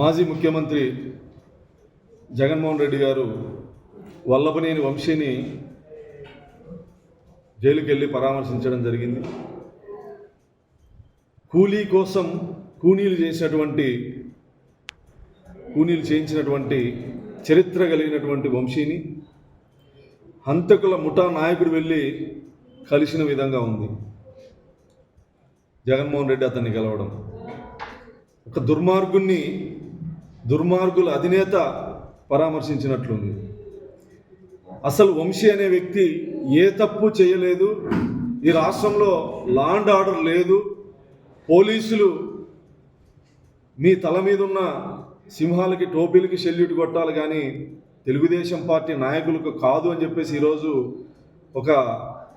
మాజీ ముఖ్యమంత్రి జగన్మోహన్ రెడ్డి గారు వల్లభనేని వంశీని జైలుకి వెళ్ళి పరామర్శించడం జరిగింది. కూలీ కోసం కూనీలు చేసినటువంటి కూనీలు చేయించినటువంటి చరిత్ర కలిగినటువంటి వంశీని హంతకుల ముఠా నాయకుడు వెళ్ళి కలిసిన విధంగా ఉంది. జగన్మోహన్ రెడ్డి అతన్ని కలవడం ఒక దుర్మార్గుణ్ణి దుర్మార్గుల అధినేత పరామర్శించినట్లుంది. అసలు వంశీ అనే వ్యక్తి ఏ తప్పు చేయలేదు ఈ రాష్ట్రంలో లా అండ్ ఆర్డర్ లేదు పోలీసులు మీ తల మీద ఉన్న సింహాలకి టోపీలకి షెల్యూట్ కొట్టాలి కానీ తెలుగుదేశం పార్టీ నాయకులకు కాదు అని చెప్పేసి ఈరోజు ఒక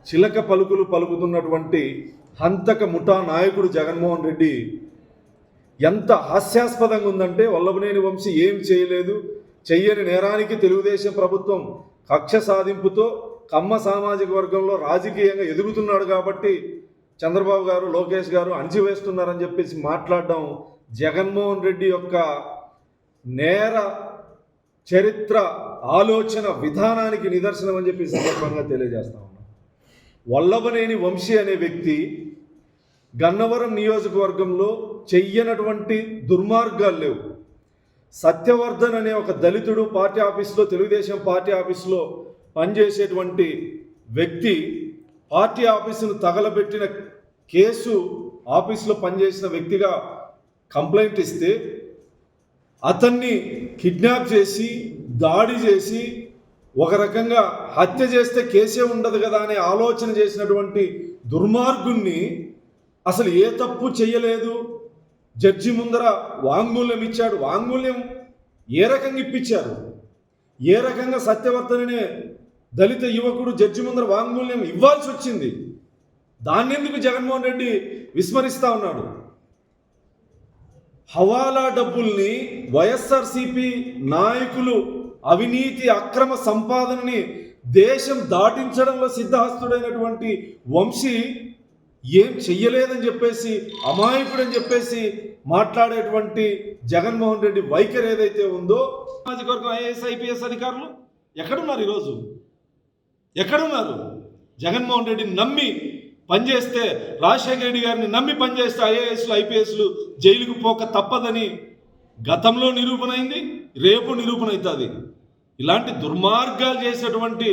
చిలక పలుకులు పలుకుతున్నటువంటి హంతక ముఠా నాయకుడు జగన్మోహన్ రెడ్డి ఎంత హాస్యాస్పదంగా ఉందంటే వల్లభనేని వంశీ ఏం చేయలేదు. చెయ్యని నేరానికి తెలుగుదేశం ప్రభుత్వం కక్ష సాధింపుతో కమ్మ సామాజిక వర్గంలో రాజకీయంగా ఎదుగుతున్నాడు కాబట్టి చంద్రబాబు గారు లోకేష్ గారు అణిచివేస్తున్నారని చెప్పేసి మాట్లాడడం జగన్మోహన్ రెడ్డి యొక్క నేర చరిత్ర ఆలోచన విధానానికి నిదర్శనం అని చెప్పి సందర్భంగా తెలియజేస్తా ఉన్నాం. వల్లభనేని వంశీ అనే వ్యక్తి గన్నవరం నియోజకవర్గంలో చెయ్యనటువంటి దుర్మార్గాలు లేవు. సత్యవర్ధన్ అనే ఒక దళితుడు పార్టీ ఆఫీస్లో తెలుగుదేశం పార్టీ ఆఫీస్లో పనిచేసేటువంటి వ్యక్తి పార్టీ ఆఫీసును తగలబెట్టిన కేసు ఆఫీసులో పనిచేసిన వ్యక్తిగా కంప్లైంట్ ఇస్తే అతన్ని కిడ్నాప్ చేసి దాడి చేసి ఒక రకంగా హత్య చేస్తే కేసే ఉండదు కదా అనే ఆలోచన చేసినటువంటి దుర్మార్గుణ్ణి అసలు ఏ తప్పు చేయలేదు జడ్జి ముందర వాంగ్మూల్యం ఇచ్చాడు. వాంగ్మూల్యం ఏ రకంగా ఇప్పించారు? ఏ రకంగా సత్యవర్తననే దళిత యువకుడు జడ్జి ముందర వాంగ్మూల్యం ఇవ్వాల్సి వచ్చింది? దాన్ని ఎందుకు జగన్మోహన్ రెడ్డి విస్మరిస్తా ఉన్నాడు? హవాలా డబ్బుల్ని వైఎస్ఆర్సిపి నాయకులు అవినీతి అక్రమ సంపాదనని దేశం దాటించడంలో సిద్ధహస్తుడైనటువంటి వంశీ ఏం చెయ్యలేదని చెప్పేసి అమాయకుడని చెప్పేసి మాట్లాడేటువంటి జగన్మోహన్ రెడ్డి వైఖరి ఏదైతే ఉందో సామాజిక వర్గం ఐఏఎస్ ఐపీఎస్ అధికారులు ఎక్కడున్నారు ఈరోజు? ఎక్కడున్నారు? జగన్మోహన్ రెడ్డిని నమ్మి పనిచేస్తే రాజశేఖర రెడ్డి గారిని నమ్మి పనిచేస్తే ఐఏఎస్లు ఐపీఎస్లు జైలుకు పోక తప్పదని గతంలో నిరూపణ అయింది రేపు నిరూపణ అవుతుంది ఇలాంటి దుర్మార్గాలు చేసేటువంటి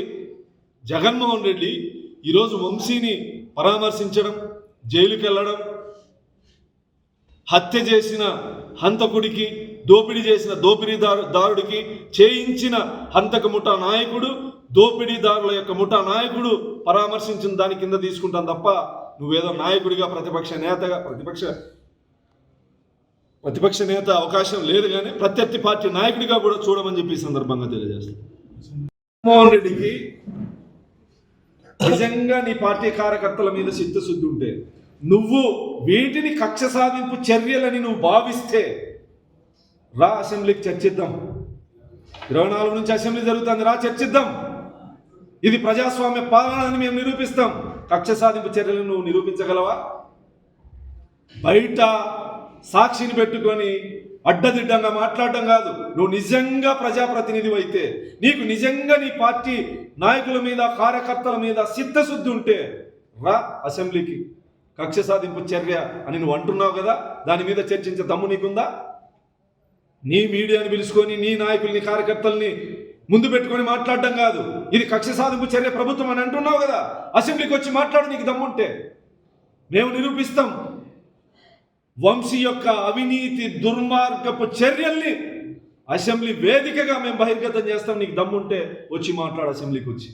జగన్మోహన్ రెడ్డి ఈరోజు వంశీని పరామర్శించడం జైలుకి వెళ్ళడం హత్య చేసిన హంతకుడికి దోపిడీ చేసిన దోపిడీదారు దారుడికి చేయించిన హంతక ముఠా నాయకుడు దోపిడీదారుల యొక్క ముఠా నాయకుడు పరామర్శించిన దాని కింద తీసుకుంటాను తప్ప నువ్వేదో నాయకుడిగా ప్రతిపక్ష నేతగా ప్రతిపక్ష ప్రతిపక్ష నేత అవకాశం లేదు కానీ ప్రత్యర్థి పార్టీ నాయకుడిగా కూడా చూడమని చెప్పి సందర్భంగా తెలియజేస్తాను. జగన్మోహన్ రెడ్డికి నిజంగా నీ పార్టీ కార్యకర్తల మీద చిత్తశుద్ధి ఉంటే నువ్వు వీటిని కక్ష సాధింపు చర్యలని నువ్వు భావిస్తే రా అసెంబ్లీకి చర్చిద్దాం. ఇరవై నాలుగు నుంచి అసెంబ్లీ జరుగుతుంది రా చర్చిద్దాం. ఇది ప్రజాస్వామ్య పాలన అని మేము నిరూపిస్తాం. కక్ష సాధింపు చర్యలను నువ్వు నిరూపించగలవా? బయట సాక్షిని పెట్టుకొని అడ్డదిడ్డంగా మాట్లాడడం కాదు. నువ్వు నిజంగా ప్రజాప్రతినిధి అయితే నీకు నిజంగా నీ పార్టీ నాయకుల మీద కార్యకర్తల మీద సిద్ధశుద్ధి ఉంటే రా అసెంబ్లీకి. కక్ష సాధింపు చర్య అని నువ్వు అంటున్నావు కదా దాని మీద చర్చించే దమ్ము నీకుందా? నీ మీడియాని పిలుచుకొని నీ నాయకుల్ని కార్యకర్తల్ని ముందు పెట్టుకొని మాట్లాడడం కాదు. ఇది కక్ష సాధింపు చర్య ప్రభుత్వం అని అంటున్నావు కదా. అసెంబ్లీకి వచ్చి మాట్లాడు నీకు దమ్ముంటే. మేము నిరూపిస్తాం. వంశీ యొక్క అవినీతి దుర్మార్గపు చర్యల్ని అసెంబ్లీ వేదికగా మేము బహిర్గతం చేస్తాం. నీకు దమ్ముంటే వచ్చి మాట్లాడు అసెంబ్లీకి వచ్చి.